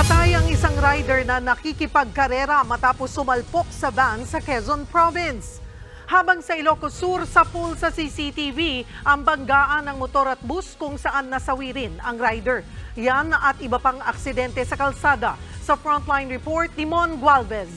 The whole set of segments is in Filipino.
Patay ang isang rider na nakikipagkarera matapos sumalpok sa van sa Quezon Province. Habang sa Ilocos Sur, sa pool sa CCTV, ang banggaan ng motor at bus kung saan nasawi rin ang rider. Yan at iba pang aksidente sa kalsada. Sa Frontline Report ni Mon Gualvez.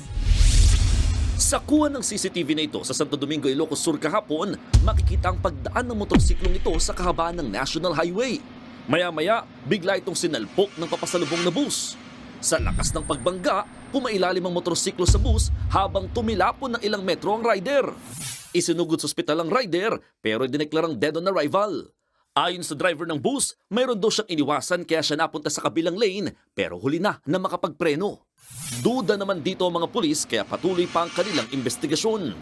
Sa kuha ng CCTV na ito sa Santo Domingo, Ilocos Sur kahapon, makikita ang pagdaan ng motorsiklong ito sa kahabaan ng National Highway. Maya-maya, bigla itong sinalpok ng papasalubong na bus. Sa lakas ng pagbangga, pumailalim ang motorsiklo sa bus habang tumilapon ng ilang metro ang rider. Isinugod sa ospital ang rider pero dineklarang dead on arrival. Ayon sa driver ng bus, mayroon daw siyang iniwasan kaya siya napunta sa kabilang lane pero huli na na makapagpreno. Duda naman dito ang mga pulis kaya patuloy pa ang kanilang investigasyon.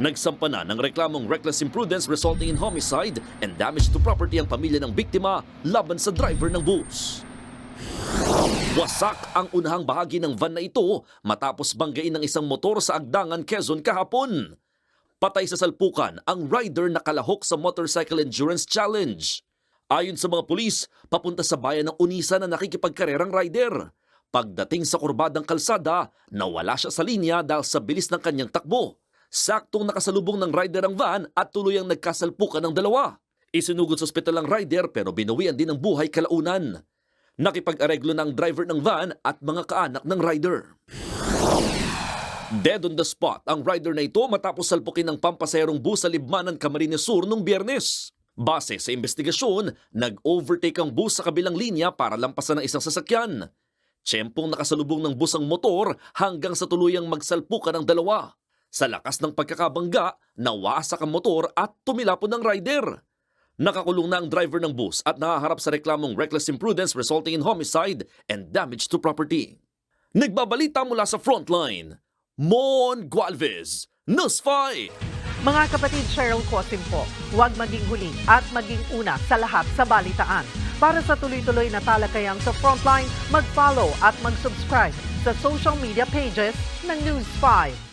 Nagsampa na ng reklamong reckless imprudence resulting in homicide and damage to property ang pamilya ng biktima laban sa driver ng bus. Wasak ang unahang bahagi ng van na ito matapos banggain ng isang motor sa Agdangan, Quezon kahapon. Patay sa salpukan ang rider na kalahok sa Motorcycle Endurance Challenge. Ayon sa mga pulis, papunta sa bayan ng Unisa na nakikipagkarerang rider. Pagdating sa kurbadang kalsada, nawala siya sa linya dahil sa bilis ng kanyang takbo. Saktong nakasalubong ng rider ang van at tuluyang nagkasalpukan ng dalawa. Isinugod sa ospital ang rider pero binawian din ng buhay kalaunan. Nakipag-areglo ng driver ng van at mga kaanak ng rider. Dead on the spot ang rider na ito matapos salpukin ng pampaserong bus sa Libmanan, Camarines Sur nung biyernes. Base sa investigasyon, nag-overtake ang bus sa kabilang linya para lampasan ng isang sasakyan. Tsempong nakasalubong ng bus ang motor hanggang sa tuluyang magsalpukan ng dalawa. Sa lakas ng pagkakabangga, nawasak ang motor at tumilapon ng rider. Nakakulong na ang driver ng bus at nahaharap sa reklamong reckless imprudence resulting in homicide and damage to property. Nagbabalita mula sa frontline, Mon Gualvez, News 5! Mga kapatid Cheryl Cosim po, huwag maging huli at maging una sa lahat sa balitaan. Para sa tuloy-tuloy na talakayan sa Frontline, mag-follow at mag-subscribe sa social media pages ng News 5.